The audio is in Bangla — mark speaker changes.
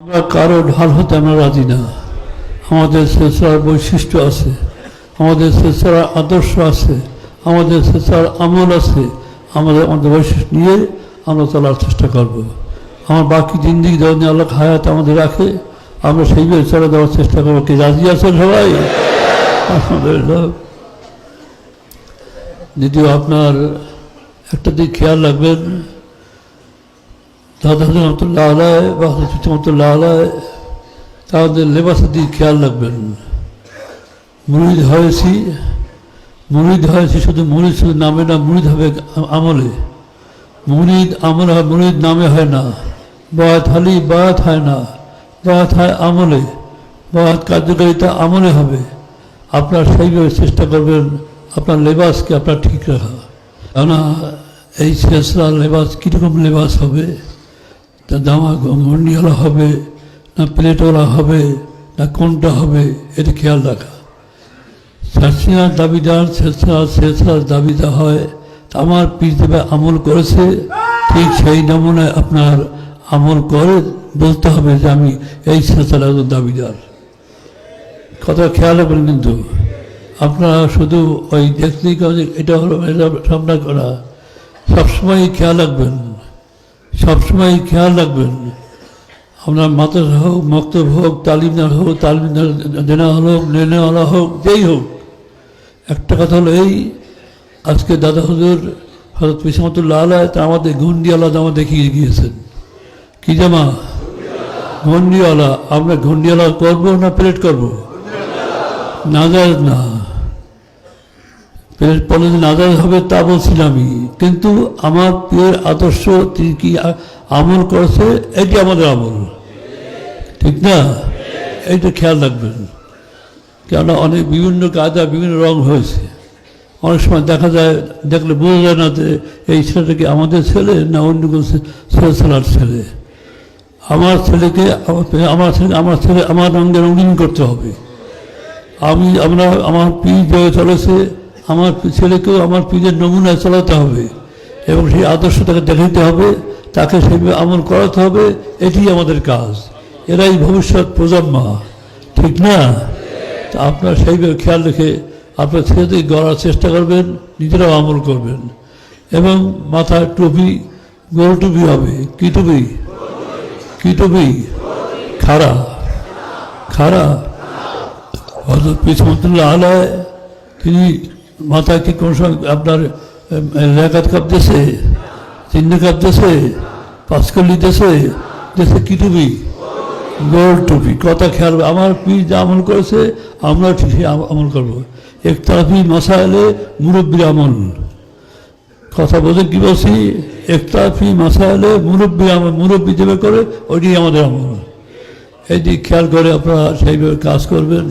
Speaker 1: আমরা কারও ঢাল হতে আমরা রাজি না। আমাদের শেষরার বৈশিষ্ট্য আছে, আমাদের শেষরার আদর্শ আছে, আমাদের শেষরার আমল আছে, আমাদের আমাদের বৈশিষ্ট্য নিয়ে আমরা চলার চেষ্টা করব। আমার বাকি জিন্দিগি যখন আল্লাহ হায়াত আমাদের রাখে। আমরা সেই সেইভাবে চলে দেওয়ার চেষ্টা করব। কি রাজি আছেন সবাই? দ্বিতীয় আপনার একটা দিক খেয়াল রাখবেন তাদের লেবাসের দিকে খেয়াল রাখবেন। মুরিদ হয়েছি মুরিদ হয়েছি শুধু মুরিদ, শুধু নামে না, মুরিদ হবে আমলে। মুরিদ আমল হয়, মুরিদ নামে হয় না। বায়াত হালি বায়াত হয় না। বায়াত হয় আমলে। বায়াত কার্যকারিতা আমলে হবে। আপনার সেইভাবে চেষ্টা করবেন, আপনার লেবাসকে আপনার ঠিক রাখা। কেননা এই শেষরা লেবাস কীরকম লেবাস হবে? তা জামা গন্ডিওয়ালা হবে, না প্লেটওয়ালা হবে, না কোনটা হবে, এটা খেয়াল রাখা। শাসিনার দাবিদার শেষরা শেষরার দাবিদা হয় আমার পীর দেবে আমল করেছে, ঠিক সেই নমুনায় আপনার আমল করে বলতে হবে যে আমি এই শেষরা দাবিদার। কথা খেয়াল রাখবেন কিন্তু, আপনারা শুধু ওই দেখলেই কাজে এটা হলো সামনা করা সবসময় খেয়াল রাখবেন। সবসময় খেয়াল রাখবেন। আপনার মাদ্রাসা হোক, মক্তব হোক তালিম তালিমদার হোক তালিম দেনা হোক, নেনেওয়ালা হোক, যেই হোক। একটা কথা হলো এই, আজকে দাদা হুজুর হজরত পিসমতুল্লাহ আলাহ তা আমাদের ঘন্ডিওয়ালা জামা দেখিয়ে গিয়েছেন। কি জামা? ঘন্ডিওয়ালা। আমরা ঘন্ডিওয়ালা করব না, প্লেট করব? নাজাজ না। প্লেট পরে যে হবে তা বলছি না আমি। কিন্তু আমার প্রিয়ের আদর্শ তিনি কি আমল করেছে, এটি আমাদের আমল। ঠিক না? এইটা খেয়াল রাখবেন। কেননা অনেক বিভিন্ন কায়দা বিভিন্ন রং হয়েছে। অনেক সময় দেখা যায়, দেখলে বোঝা যায় না যে এই ছেলেটা কি আমাদের ছেলে না অন্য কোনো ছেলে ছেলার ছেলে। আমার ছেলেকে, আমার- ছেলে, আমার ছেলে, আমার রঙে রঙিন করতে হবে। আমি, আমরা, আমার পীর যে চলেছে। আমার ছেলেকেও আমার পীরের নমুনায় চালাতে হবে এবং সেই আদর্শ তাকে দেখাতে হবে, তাকে সেইভাবে আমল করাতে হবে এটি আমাদের কাজ। এরাই ভবিষ্যৎ প্রজন্ম। ঠিক না? তা আপনার সেইভাবে খেয়াল রেখে আপনার ছেলেদের গড়ার চেষ্টা করবেন, নিজেরাও আমল করবেন। এবং মাথায় টুপি, গোল টুপি হবে। কি টুপি? কি টুপি? খাড়া। খাড়া? হজরত পিসমতুল্লাহ আলায়, তিনি মাথায় কি কোন সময় আপনার রেখাত কাপ দেশে চিহ্ন কাপ দেশে পাঁচকল্লি দেশে দেশে কি টুপি? গোল টুপি। কথা খেয়াল আমার পীর যা আমল করেছে, আমরা ঠিক আমল করব। একতরফি মশাইলে মুরব্বীর আমল। কথা বোঝেন কি বলছি? একতরফি মশাইলে মুরব্বী আমল, মুরব্বী যেভাবে করে ওইটি আমাদের আমল। এই দিক খেয়াল করে আপনারা সেইভাবে কাজ করবেন।